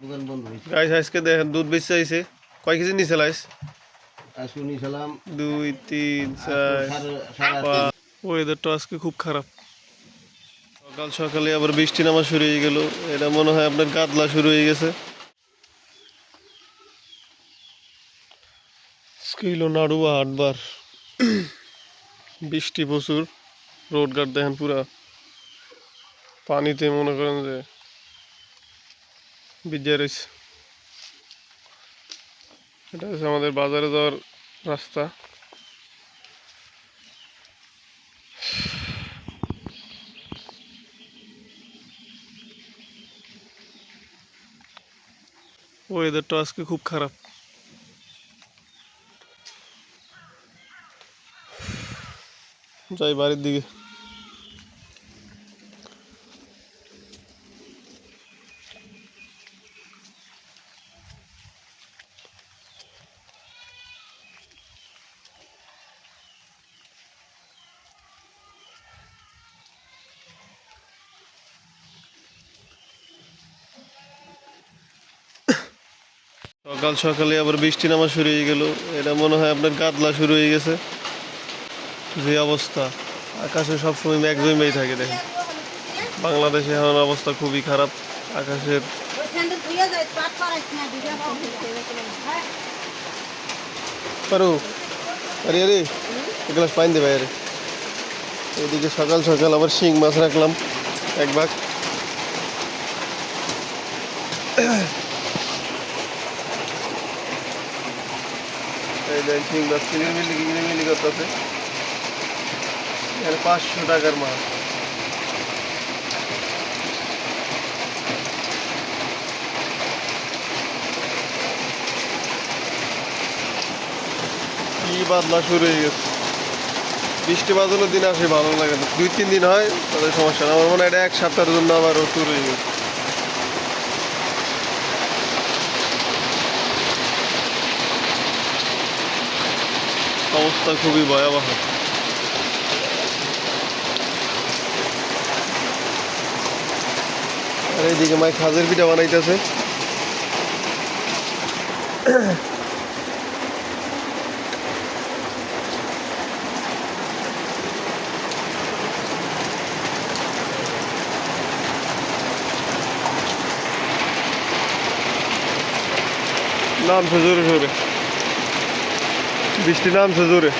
দোকান বন্ধ হয়েছে। গাইস আজকে দেখেন দুধ বেচে আইছে। কয় কেজি নিচে লাইস আজকে নিয়েছিলাম দুই তিন চার পাঁচ। ওয়েদারটা আজকে খুব খারাপ। সকাল সকালে আবার বৃষ্টি নামা শুরু হয়ে গেল। এটা মনে হয় আপনার কাতলা শুরু হয়ে গেছে। স্কিল নাড়ুয়া আটবার বৃষ্টি প্রচুর। রোড গার্ড দেখেন পুরা। পানিতে মনে করেন যে ভিজে রয়েছে এটা হচ্ছে আমাদের বাজারে যাওয়ার রাস্তা। ওয়েদারটা আজকে খুব খারাপ। যাই বাড়ির দিকে। সকাল সকালে আবার বৃষ্টি নামা শুরু হয়ে গেল। এটা মনে হয় আপনার কাতলা শুরু হয়ে গেছে। যে অবস্থা। আকাশে সবসময় মেঘ জমেই থাকে, দেখেন। বাংলাদেশে এখন অবস্থা খুবই খারাপ। আকাশের পারো, আরে আরে গ্লাস পানি দেবে আরে এদিকে সকাল সকাল আবার শিং মাছ রাখলাম, এক ভাগ। করতেছে। পাঁচশো টাকার মাছ। কি বাদলা শুরু হয়ে গেছে। বৃষ্টি বাদলের দিন আসে ভালো লাগে না। দুই, তিন দিন হয় তাদের সমস্যা আমার মনে হয় এটা এক সপ্তাহের জন্য আবারও শুরু হয়ে গেছে। অবস্থা খুবই ভয়াবহ। আর এইদিকে মাই খাজের পিঠা বানাইতেছে। নামছে জোরে জোরে বৃষ্টি নামছে জোরে।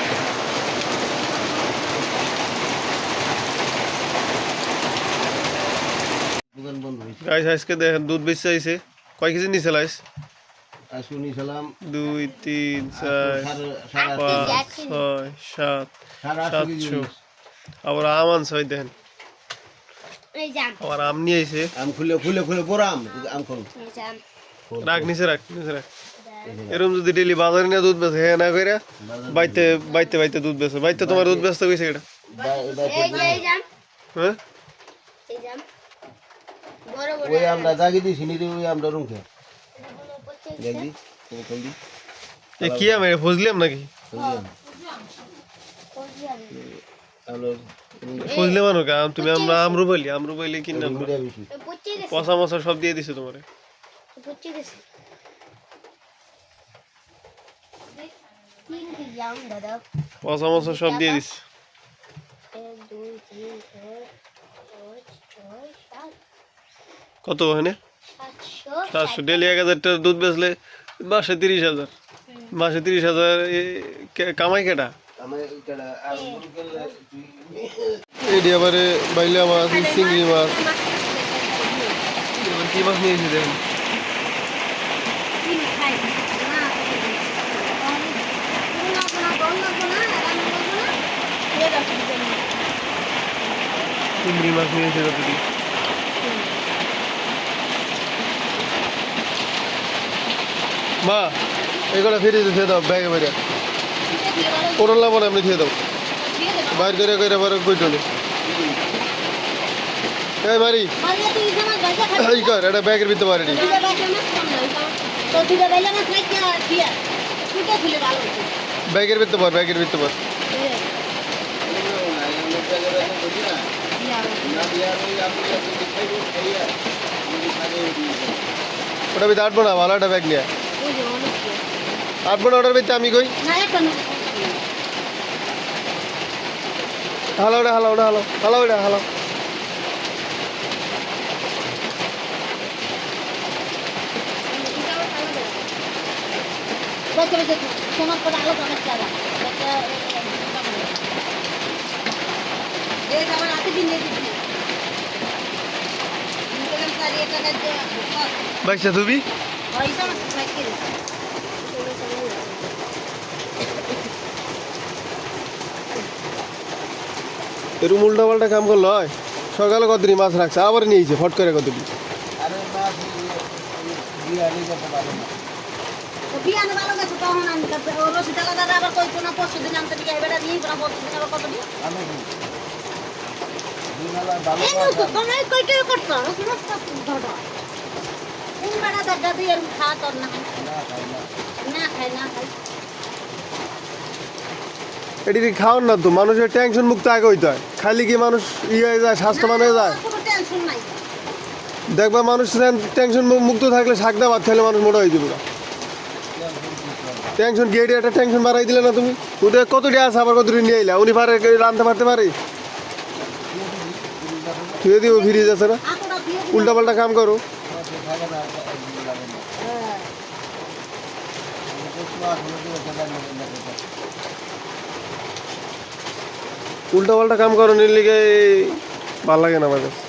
গাইস আজকে দেখেন দুধ বেচে আইছে। কয় কেজি নিচে লাইস দুই তিন চার পাঁচ ছয় সাত সাতশো আবার আম আনছে দেখেন। আবার আম নিয়ে আইছে। আম খুলে খুলে খুলে বড় আম। আম খুল। এই জাম রাখ নিচে রাখ নিচে রাখ। এরকম যদি ডেলি বাজারে নিয়ে দুধ বেচে হ্যাঁ না করে বাইতে বাইতে বাইতে দুধ বেচে। বাইতে তোমার দুধ বেচতে গেছে এটা হ্যাঁ? এই জাম বড় বড়। ওই আমরা জাগি দিছি নি ওই আমরা রুম খেয়ে দেখবি? তুমি খুলবি? এ কি আমি ফজলিয়াম নাকি? ফজলে মানো কা? তুমি আমরা আমরু বলি আমরু বলি না। গেছে। পচা মশা সব দিয়ে দিছে তোমারে। পচে মশা সব দিয়ে সাত কত ওখানে সাতশো ডেলি এক হাজার টাকার দুধ বেচলে মাসে তিরিশ হাজার মাসে তিরিশ হাজার কামাই কেটা আমার এটা আবার বাইলা মাছ চিংড়ি মাছ কি মাছ নিয়েছি দেখেন তিন খাই না না না না না এটা দশ চিংড়ি মাছ নিয়েছি কতটি মা এগুলো ফিরে দিয়ে দাও ব্যাগে বেরিয়ে করলা বলে আপনি দিয়ে দাও বাইর করে করে আবার কইটলে এই বাড়ি। এই কর এটা ব্যাগের ভিতরে বাড়ি ব্যাগের ভিতরে পার ব্যাগের ভিতরে পার দিয়া না দিয়া ওই আমি খাইবো খাইয়া আমি খাবে ওটা ভিতরে আটবো না ভালো একটা ব্যাগ নিয়ে ওই যে অনেক তো। আটবো না ওটার ভিতরে আমি কই? না একটা নেব হালো ওটা হালো ওটা হালো হালো ওটা হালো বেঁচে বেঁচে সমাজ করে আলো কামার চালা এই আমার হাতে দিন দিয়ে দিচ্ছি বাইকটা তুমি সাইকেল এরকম উল্টা পাল্টা কাম করল হয়? সকালে কতদিন মাছ রাখছে? আবার নিয়েছে ফট করে কতদিন? আমি এটি খাওয়ান না তো? মানুষের টেনশন মুক্ত আগে হইতে হয়। খালি কি মানুষ ইয়ে হয়ে যায় স্বাস্থ্যবান হয়ে যায়? দেখবা মানুষ টেনশন মুক্ত থাকলে শাকদা ভাত খাইলে মানুষ মোটা হয়ে যাবে। টেনশন গিয়ে একটা টেনশন বাড়াই দিলে না তুমি? ওদের কতটি আছে আবার কতটি নিয়ে এলে উনি পারে রাঁধতে পারতে পারে? থুয়ে দিব ফিরিয়ে যাচ্ছে না উল্টা পাল্টা কাম করো। উল্টা পাল্টা কাম করো, নিলে ভালো লাগে না আমার কাছে